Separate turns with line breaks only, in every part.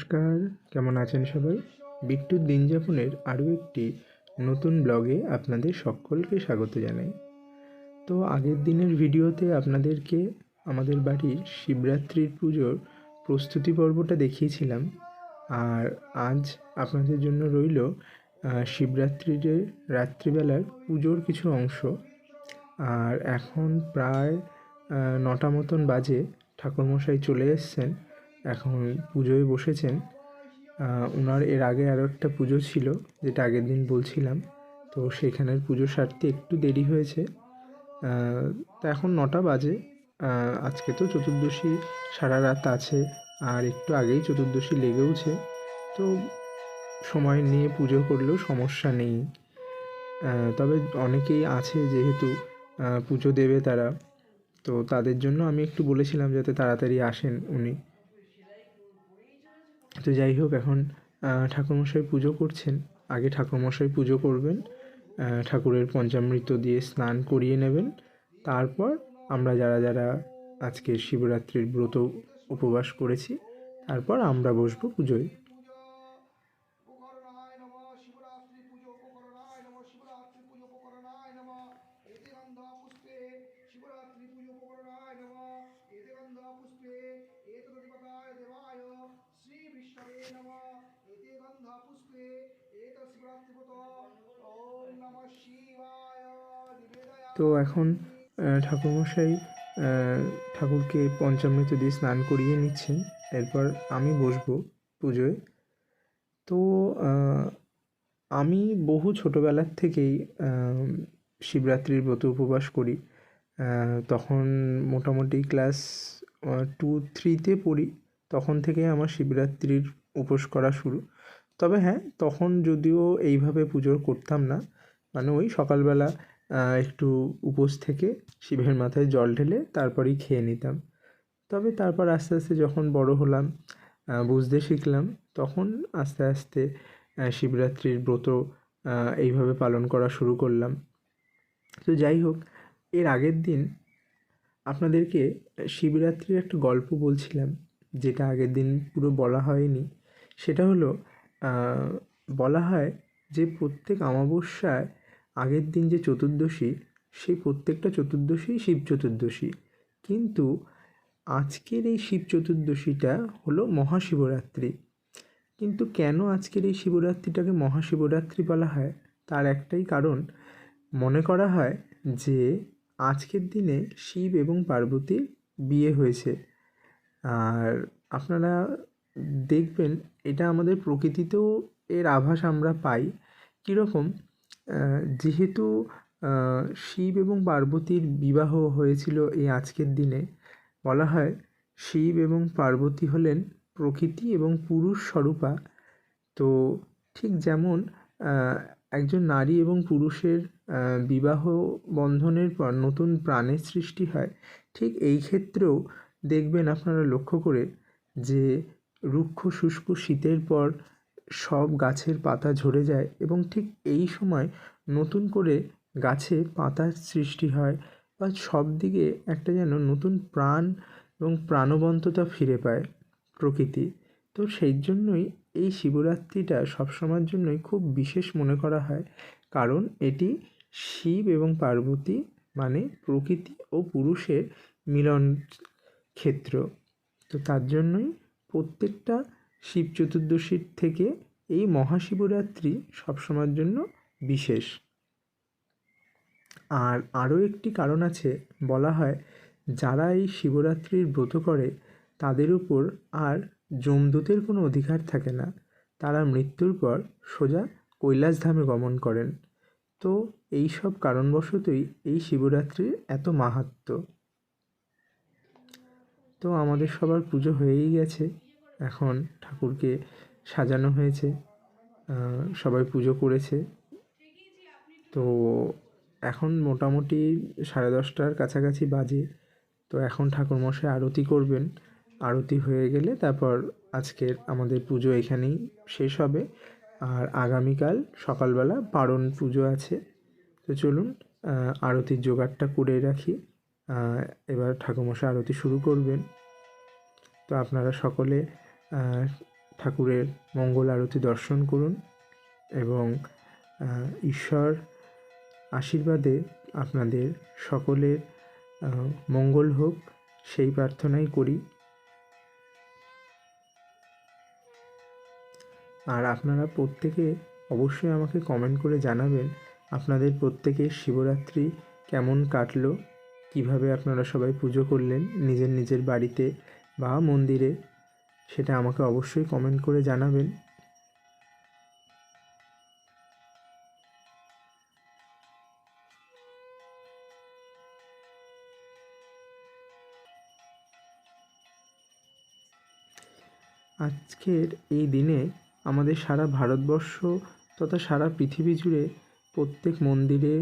নমস্কার, কেমন আছেন সবাই? বিট্টুর দিনযাপনের আরও একটি নতুন ব্লগে আপনাদের সকলকে স্বাগত জানাই। তো আগের দিনের ভিডিওতে আপনাদেরকে আমাদের বাড়ির শিবরাত্রির পুজোর প্রস্তুতি পর্বটা দেখিয়েছিলাম। আর আজ আপনাদের জন্য রইল শিবরাত্রির রাত্রিবেলার পুজোর কিছু অংশ। আর এখন প্রায় নটা মতন বাজে, ঠাকুরমশাই চলে এসছেন। এখন পুজোয় বসেছেন। ওনার এর আগে আরও একটা পুজো ছিল, যেটা আগের দিন বলছিলাম। তো সেখানের পুজো সারতে একটু দেরি হয়েছে। তো এখন নটা বাজে। আজকে তো চতুর্দশী সারা রাত আছে, আর একটু আগেই চতুর্দশী লেগেওছে। তো সময় নিয়ে পুজো করলেও সমস্যা নেই। তবে অনেকেই আছে যেহেতু পুজো দেবে তারা। তো তাদের জন্য আমি একটু বলেছিলাম যাতে তাড়াতাড়ি আসেন উনি। তো যাই হোক, এখন ঠাকুরমশাই পুজো করছেন। আগে ঠাকুরমশাই পুজো করবেন ঠাকুরের পঞ্চামৃত দিয়ে স্নান করিয়ে নেবেন। তারপর আমরা যারা যারা আজকে শিবরাত্রির ব্রত উপবাস করেছি, তারপর আমরা বসবো পুজোয়। তো এখন ঠাকুরমশাই ঠাকুরকে পঞ্চামৃত দিয়ে স্নান করিয়ে নিচ্ছেন। এরপর আমি বসবো পুজোয়। তো আমি বহু ছোটোবেলার থেকেই শিবরাত্রির ব্রত উপবাস করি। তখন মোটামুটি ক্লাস টু থ্রিতে পড়ি। তখন থেকে আমার শিবরাত্রির উপোস করা শুরু। তবে হ্যাঁ তখন যদিও এইভাবে পুজো করতাম না। মানে ওই সকালবেলা একটু উপোস থেকে শিবের মাথায় জল ঢেলে তারপরেই খেয়ে নিতাম। তবে তারপর আস্তে আস্তে যখন বড় হলাম বুঝতে শিখলাম, তখন আস্তে আস্তে শিবরাত্রির ব্রত এইভাবে পালন করা শুরু করলাম। তো যাই হোক, এর আগের দিন আপনাদেরকে শিবরাত্রির একটা গল্প বলছিলাম, যেটা আগের দিন পুরো বলা হয়নি। সেটা হলো বলা হয় যে প্রত্যেক অমাবস্যায় আগের দিন যে চতুর্দশী, সেই প্রত্যেকটা চতুর্দশী শিব চতুর্দশী। কিন্তু আজকের এই শিব চতুর্দশীটা হলো মহাশিবরাত্রি। কিন্তু কেন আজকের এই শিবরাত্রিটাকে মহাশিবরাত্রি বলা হয়? তার একটাই কারণ, মনে করা হয় যে আজকের দিনে শিব এবং পার্বতীর বিয়ে হয়েছে। আর আপনারা দেখবেন, এটা আমাদের প্রকৃতিতেও এর আভাস আমরা পাই। কীরকম? যেহেতু শিব এবং পার্বতীর বিবাহ হয়েছিল এই আজকের দিনে, বলা হয় শিব এবং পার্বতী হলেন প্রকৃতি এবং পুরুষ স্বরূপা। তো ঠিক যেমন একজন নারী এবং পুরুষের বিবাহ বন্ধনের পর নতুন প্রাণের সৃষ্টি হয়, ঠিক এই ক্ষেত্রেও দেখবেন আপনারা লক্ষ্য করে যে রুক্ষ শুষ্ক শীতের পর সব গাছের পাতা ঝরে যায় এবং ঠিক এই সময় নতুন করে গাছে পাতার সৃষ্টি হয় বা সব দিকে একটা যেন নতুন প্রাণ এবং প্রাণবন্ততা ফিরে পায় প্রকৃতি। তো সেই জন্যই এই শিবরাত্রিটা সবসময়ের জন্যই খুব বিশেষ মনে করা হয়। কারণ এটি শিব এবং পার্বতী মানে প্রকৃতি ও পুরুষের মিলন ক্ষেত্র। তো তার জন্যই প্রত্যেকটা শিব চতুর্দশীর থেকে এই মহাশিবরাত্রি সবসময়ের জন্য বিশেষ। আর আরও একটি কারণ আছে, বলা হয় যারা এই শিবরাত্রির ব্রত করে, তাদের উপর আর যমদূতের কোনো অধিকার থাকে না। তারা মৃত্যুর পর সোজা কৈলাসধামে গমন করেন। তো এই সব কারণবশতই এই শিবরাত্রির এত মাহাত্ম্য। তো আমাদের সবার পুজো হয়েই গেছে। এখন ঠাকুরকে সাজানো হয়েছে সবাই পুজো করেছে। তো এখন মোটামুটি সাড়ে দশটার কাছাকাছি বাজে। তো এখন ঠাকুরমশাই আরতি করবেন। আরতি হয়ে গেলে তারপর আজকের আমাদের পুজো এখানেই শেষ হবে। আর আগামীকাল সকালবেলা পারণ পুজো আছে। তো চলুন আরতির জোগাড়টা করে রাখি। এবার ঠাকুরমশাই আরতি শুরু করবেন। তো আপনারা সকলে ঠাকুরের মঙ্গল আরতি দর্শন করুন এবং ঈশ্বর আশীর্বাদে আপনাদের সকলের মঙ্গল হোক, সেই প্রার্থনাই করি। আর আপনারা প্রত্যেকে অবশ্যই আমাকে কমেন্ট করে জানাবেন আপনাদের প্রত্যেকের শিবরাত্রি কেমন কাটলো, কীভাবে আপনারা সবাই পুজো করলেন নিজের নিজের বাড়িতে বা মন্দিরে। সেটা আমাকে অবশ্যই কমেন্ট করে জানাবেন। আজকের এই দিনে আমাদের সারা ভারতবর্ষ তথা সারা পৃথিবী জুড়ে প্রত্যেক মন্দিরে,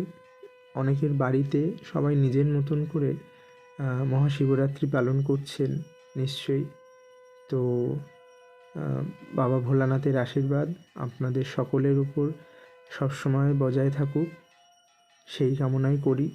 অনেকের বাড়িতে সবাই নিজের মতন করে মহাশিবরাত্রি পালন করছেন, নিশ্চয়ই। তো বাবা ভোলানাথের আশীর্বাদ আপনাদের সকলের উপর সবসময় বজায় থাকুক। সেই কামনাই করি।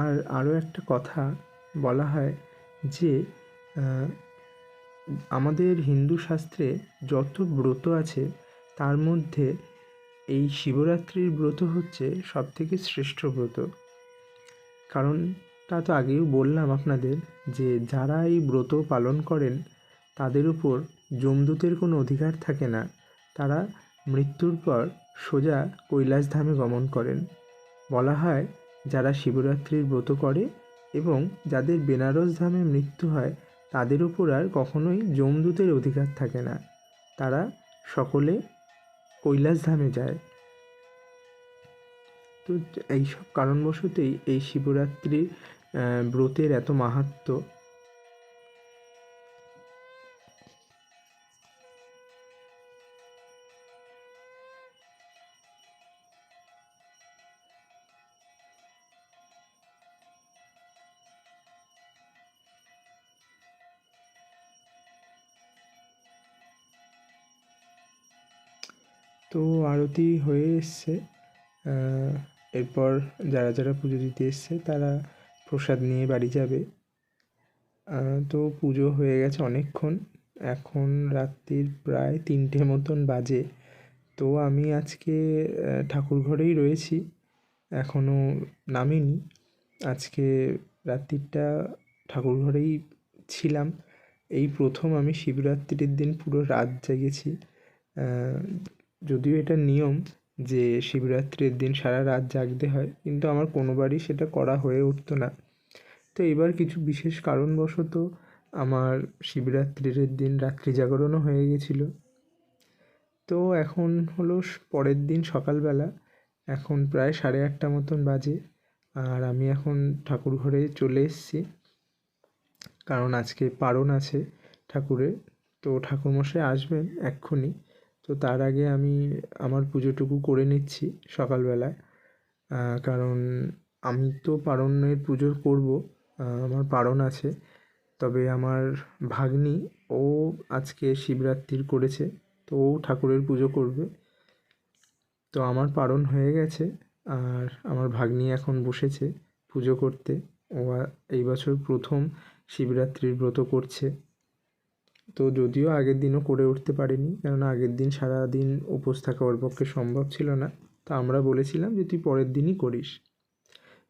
আর আরও একটা কথা বলা হয় যে আমাদের হিন্দু শাস্ত্রে যত ব্রত আছে, তার মধ্যে এই শিবরাত্রির ব্রত হচ্ছে সবথেকে শ্রেষ্ঠ ব্রত। কারণ তা তো আগেও বললাম আপনাদের যে, যারা এই ব্রত পালন করেন, তাদের উপর যমদূতের কোনো অধিকার থাকে না। তারা মৃত্যুর পর সোজা কৈলাস ধামে গমন করেন। বলা হয় যারা শিবরাত্রির ব্রত করে এবং যাদের বেনারস ধামে মৃত্যু হয়, তাদের উপর আর কখনোই যমদূতের অধিকার থাকে না। তারা সকলে কৈলাস ধামে যায়। তো এইসব কারণবশতই এই শিবরাত্রির ব্রতের এত মাহাত্ম্য তো আরতি হয়ে এসছে। এরপর যারা যারা পুজো দিতে এসছে তারা প্রসাদ নিয়ে বাড়ি যাবে। তো পুজো হয়ে গেছে অনেকক্ষণ। এখন রাত্রির প্রায় তিনটে মতন বাজে। তো আমি আজকে ঠাকুর ঘরেই রয়েছি। এখনও নামিনি। আজকে রাত্রিটা ঠাকুর ঘরেই ছিলাম। এই প্রথম আমি শিবরাত্রির দিন পুরো রাত জেগেছি। যদিও এটা নিয়ম যে শিবরাত্রির দিন সারা রাত জাগতে হয়, কিন্তু আমার কোনোবারই সেটা করা হয়ে উঠতো না। তো এবার কিছু বিশেষ কারণবশত আমার শিবরাত্রির দিন রাত্রি জাগরণও হয়ে গেছিল। তো এখন হলো পরের দিন সকালবেলা, এখন প্রায় সাড়ে আটটা মতন বাজে, আর আমি এখন ঠাকুর ঘরে চলে এসেছি। কারণ আজকে পারণ আছে ঠাকুরের, তো ঠাকুরমশাই আসবেন এক্ষুনি। তো তার আগে আমি আমার পুজোটুকু করে নিচ্ছি সকালবেলায়। কারণ আমি তো পারণের পুজো করব আমার পারণ আছে। তবে আমার ভাগ্নি, ও আজকে শিবরাত্রির করেছে, তো ও ঠাকুরের পুজো করবে। তো আমার পারণ হয়ে গেছে, আর আমার ভাগ্নি এখন বসেছে পুজো করতে। ও এই বছর প্রথম শিবরাত্রির ব্রত করছে। তো যদিও আগের দিনও করে উঠতে পারিনি, কেননা আগের দিন সারা দিন উপোস থাকা ওর পক্ষে সম্ভব ছিল না। তো আমরা বলেছিলাম যে তুই পরের দিনই করিস।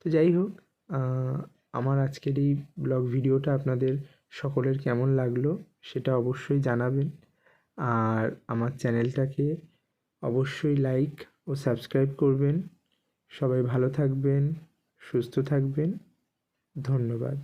তো যাই হোক আমার আজকের এই ব্লগ ভিডিওটা আপনাদের সকলের কেমন লাগল সেটা অবশ্যই জানাবেন। আর আমার চ্যানেলটাকে অবশ্যই লাইক ও সাবস্ক্রাইব করবেন। সবাই ভালো থাকবেন, সুস্থ থাকবেন। ধন্যবাদ।